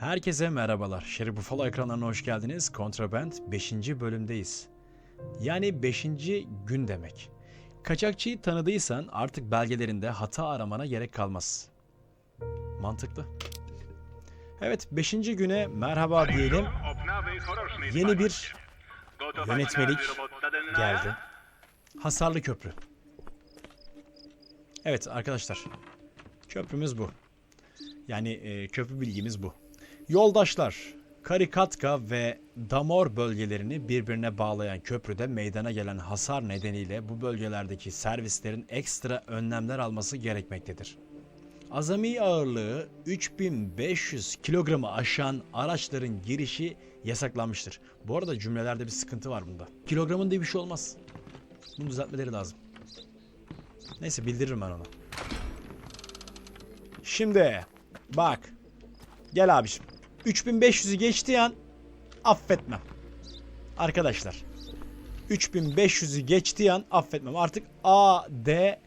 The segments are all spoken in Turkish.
Herkese merhabalar. Şerif Buffalo ekranlarına hoş geldiniz. Contraband 5. bölümdeyiz. Yani 5. gün demek. Kaçakçıyı tanıdıysan artık belgelerinde hata aramana gerek kalmaz. Mantıklı. Evet 5. güne merhaba diyelim. Yeni bir yönetmelik geldi. Hasarlı köprü. Evet arkadaşlar. Köprümüz bu. Yani e, köprü bilgimiz bu. Yoldaşlar, Karikatka ve Damor bölgelerini birbirine bağlayan köprüde meydana gelen hasar nedeniyle bu bölgelerdeki servislerin ekstra önlemler alması gerekmektedir. Azami ağırlığı 3500 kilogramı aşan araçların girişi yasaklanmıştır. Bu arada cümlelerde bir sıkıntı var bunda. Kilogramın diye bir şey olmaz. Bunu düzeltmeleri lazım. Neyse bildiririm ben ona. Şimdi bak. Gel abiciğim. 3500'ü geçtiği an affetmem. Arkadaşlar. 3500'ü geçtiği an affetmem. Artık A, D,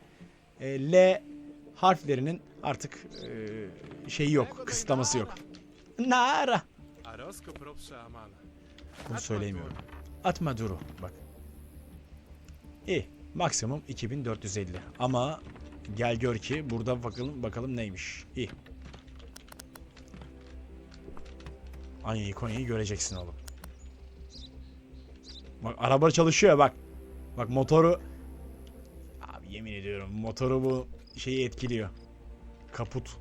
e, L harflerinin artık e, şeyi yok. Kısıtlaması yok. Nara. Bunu söyleyemiyorum. Atma duru. Bak. İyi. Maksimum 2450. Ama gel gör ki burada bakalım bakalım neymiş. İyi. Aynı Konya'yı göreceksin oğlum. Bak araba çalışıyor bak. Bak motoru Abi yemin ediyorum motoru bu şeyi etkiliyor. Kaput.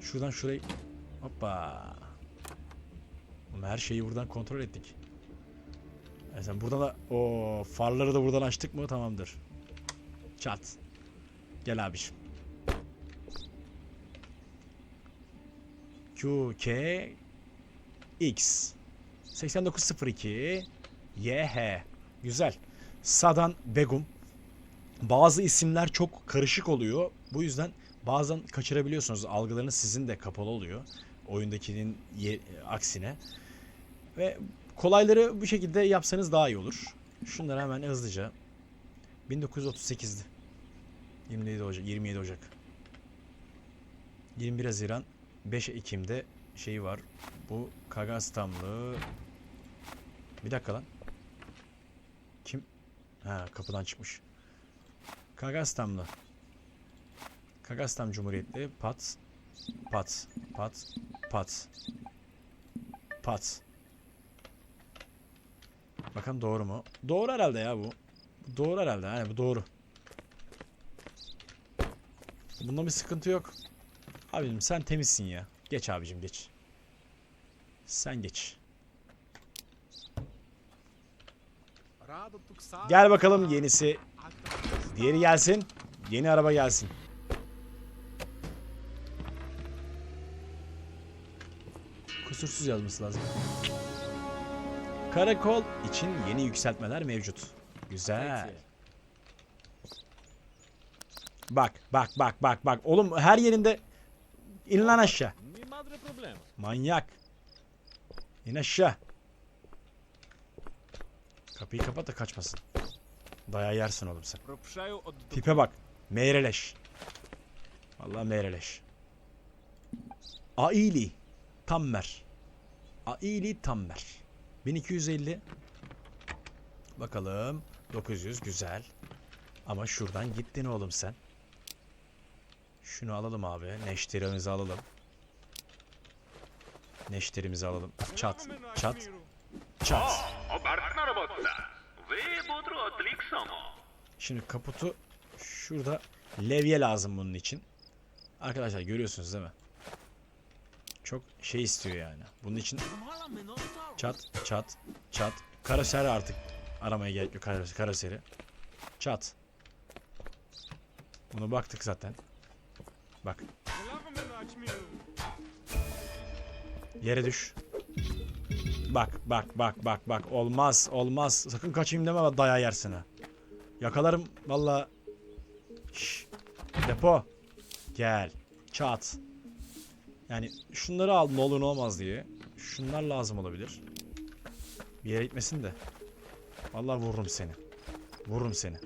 Şuradan şurayı hoppa. Her şeyi buradan kontrol ettik. E sen buradan da o farları da buradan açtık mı tamamdır. Çat. Gel abiciğim. Q K X 8902 YH Güzel. Sadan Begum bazı isimler çok karışık oluyor. Bu yüzden bazen kaçırabiliyorsunuz. Algılarınız sizin de kapalı oluyor. Oyundakinin aksine. Ve kolayları bu şekilde yapsanız daha iyi olur. Şunları hemen hızlıca. 1938'di. 27 Ocak, 27 Ocak. 21 Haziran 5 Ekim'de şeyi var. Bu Kagastamlı. Bir dakika lan. Kim? Ha kapıdan çıkmış. Kagastamlı. Kagastam Cumhuriyeti Pat Pat Pat Pat Pat Bakalım doğru mu? Doğru herhalde ya bu. Doğru herhalde. Yani bu doğru. Bunda bir sıkıntı yok. Abim sen temizsin ya. Geç abicim geç. Sen geç. Gel bakalım yenisi. Diğeri gelsin. Yeni araba gelsin. Kusursuz yazması lazım. Karakol için yeni yükseltmeler mevcut. Güzel. Bak bak bak bak bak. Oğlum her yerinde in lan aşağı. Manyak. İn aşağı. Kapıyı kapat da kaçmasın. Dayağı yersin oğlum sen. Tipe bak. Meyreleş. Vallahi meyreleş. Aili. Tammer. Aili Tammer. 1250. Bakalım. 900 güzel. Ama şuradan gittin oğlum sen. Şunu alalım abi. Neşterimizi alalım. Neşterimizi alalım. Çat. Çat. Çat. Şimdi kaputu şurada levye lazım bunun için. Arkadaşlar görüyorsunuz değil mi? Çok şey istiyor yani. Bunun için çat çat çat. Karaseri artık aramaya gerek yok karas- karaseri. Çat. Bunu baktık zaten. Bak yere düş. Bak bak bak bak bak olmaz olmaz sakın kaçayım deme dayağı yersin ha. Yakalarım valla. Depo. Gel. Çat. Yani şunları al ne olur ne olmaz diye. Şunlar lazım olabilir. Bir yere gitmesin de. Vallahi vururum seni. Vururum seni.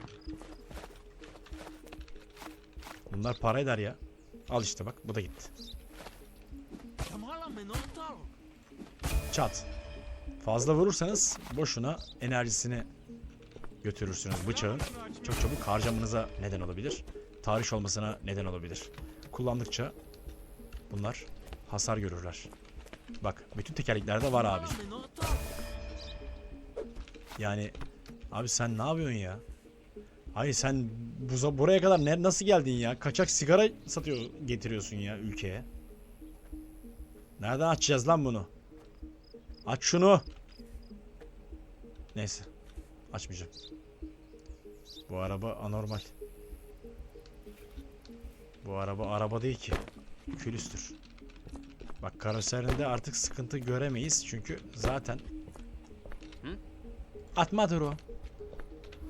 Bunlar para eder ya. Al işte bak bu da gitti. Çat. Fazla vurursanız boşuna enerjisini götürürsünüz bıçağın. Çok çabuk harcamanıza neden olabilir. Tarih olmasına neden olabilir. Kullandıkça bunlar hasar görürler. Bak bütün tekerleklerde var abi. Yani abi sen ne yapıyorsun ya? Hayır sen buza buraya kadar ne, nasıl geldin ya? Kaçak sigara satıyor getiriyorsun ya ülkeye. Nereden açacağız lan bunu? Aç şunu. Neyse. Açmayacağım. Bu araba anormal. Bu araba araba değil ki. Külüstür. Bak karoserinde artık sıkıntı göremeyiz çünkü zaten Atmadır o.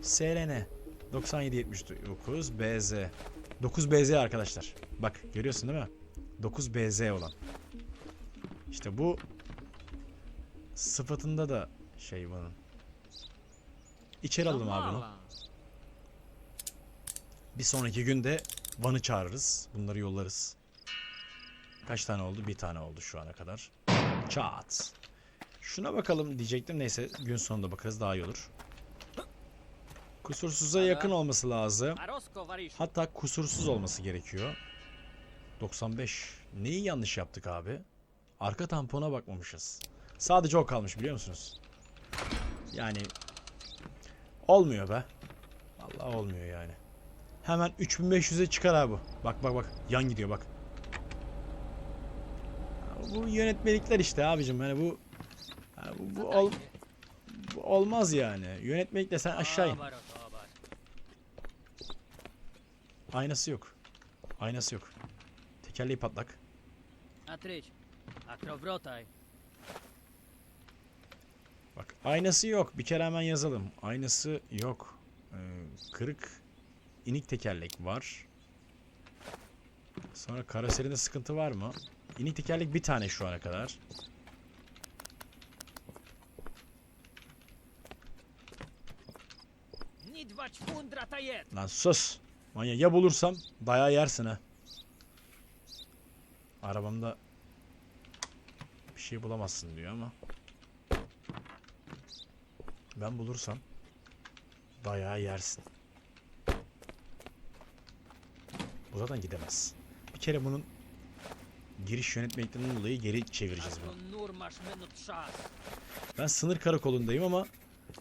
SRN 9779 BZ 9 BZ arkadaşlar. Bak görüyorsun değil mi? 9 BZ olan. İşte bu sıfatında da şey bunun. İçeri alalım abi bunu. Bir sonraki günde Van'ı çağırırız. Bunları yollarız. Kaç tane oldu? Bir tane oldu şu ana kadar. Çat. Şuna bakalım diyecektim. Neyse gün sonunda bakarız daha iyi olur. Kusursuza yakın olması lazım. Hatta kusursuz olması gerekiyor. 95. Neyi yanlış yaptık abi? Arka tampona bakmamışız. Sadece o kalmış biliyor musunuz? Yani olmuyor be. Vallahi olmuyor yani. Hemen 3500'e çıkar abi. bu. Bak bak bak. Yan gidiyor bak. Bu yönetmelikler işte abicim. Hani bu ya bu, bu, ol, bu olmaz yani. Yönetmelikle sen aşağı in. Aynası yok. Aynası yok. Tekerleği patlak. Bak aynası yok. Bir kere hemen yazalım. Aynası yok. Ee, kırık inik tekerlek var. Sonra karoserinde sıkıntı var mı? İnik tekerlek bir tane şu ana kadar. Lan sus. Manya ya bulursam dayağı yersin ha. Arabamda bir şey bulamazsın diyor ama. Ben bulursam dayağı yersin. Bu zaten gidemez. Bir kere bunun giriş yönetmeliklerinden dolayı geri çevireceğiz bunu. Ben sınır karakolundayım ama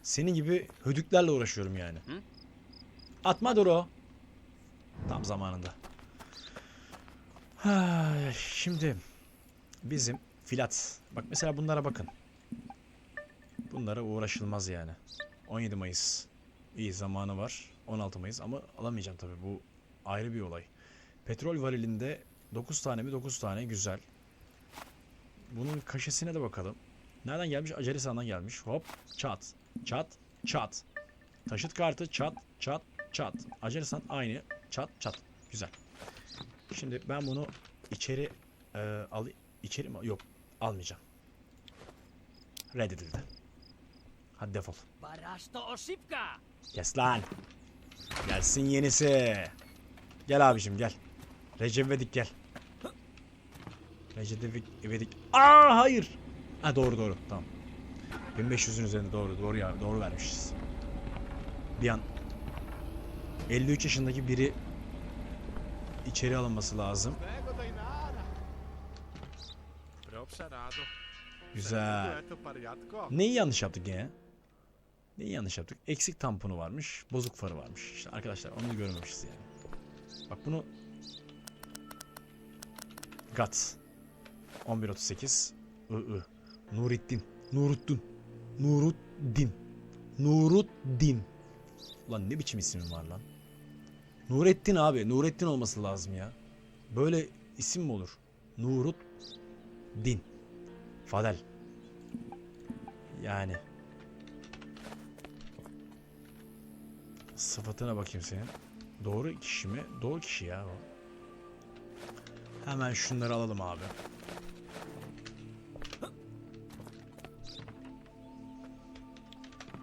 senin gibi hödüklerle uğraşıyorum yani. Hı? Atma dur o. Tam zamanında. Şimdi bizim filat. Bak mesela bunlara bakın. Bunlara uğraşılmaz yani. 17 Mayıs. İyi zamanı var. 16 Mayıs ama alamayacağım tabii. Bu ayrı bir olay. Petrol varilinde 9 tane mi? 9 tane. Güzel. Bunun kaşesine de bakalım. Nereden gelmiş? Acaristan'dan gelmiş. Hop. Çat. Çat. Çat. Taşıt kartı. Çat. Çat. Çat. Acaristan aynı. Çat. Çat. Güzel. Şimdi ben bunu içeri e, al içeri mi? Yok. Almayacağım. Reddedildi. Hadi defol. Kes lan. Gelsin yenisi. Gel abicim gel. Recep İvedik gel. Recep İvedik-. Aa hayır. Ha doğru doğru tamam. 1500'ün üzerinde doğru doğru ya doğru vermişiz. Bir an 53 yaşındaki biri içeri alınması lazım. Güzel. Neyi yanlış yaptık ya? Neyi yanlış yaptık? Eksik tamponu varmış, bozuk farı varmış. İşte arkadaşlar onu görmemişiz yani. Bak bunu GAT 1138 I Nurettin Nuruddin Nuruddin Nuruddin Ulan ne biçim isim var lan? Nurettin abi. Nurettin olması lazım ya. Böyle isim mi olur? Nuruddin Fadel yani. Sıfatına bakayım senin. Doğru kişi mi? Doğru kişi ya o. Hemen şunları alalım abi.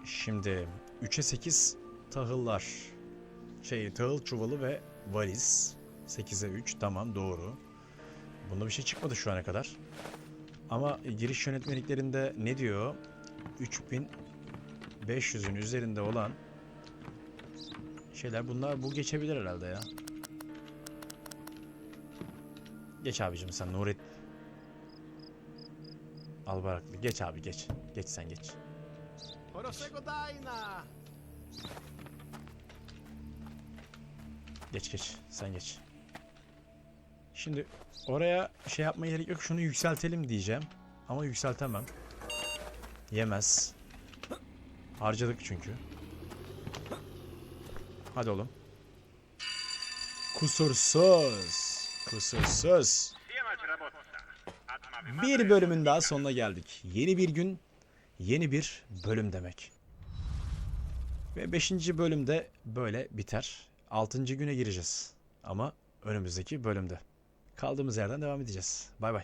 Şimdi 3'e 8 tahıllar. Şey tahıl çuvalı ve valiz. 8'e 3 tamam doğru. Bunda bir şey çıkmadı şu ana kadar. Ama giriş yönetmeliklerinde ne diyor? 3500'ün üzerinde olan şeyler bunlar bu geçebilir herhalde ya. Geç abicim sen Nuret. Albaraklı geç abi geç. Geç sen geç. geç. Geç geç sen geç. Şimdi oraya şey yapmaya gerek yok. Şunu yükseltelim diyeceğim. Ama yükseltemem. Yemez. Harcadık çünkü. Hadi oğlum. Kusursuz. Kusursuz. Bir bölümün daha sonuna geldik. Yeni bir gün, yeni bir bölüm demek. Ve 5. bölümde böyle biter. 6. güne gireceğiz. Ama önümüzdeki bölümde. Kaldığımız yerden devam edeceğiz. Bay bay.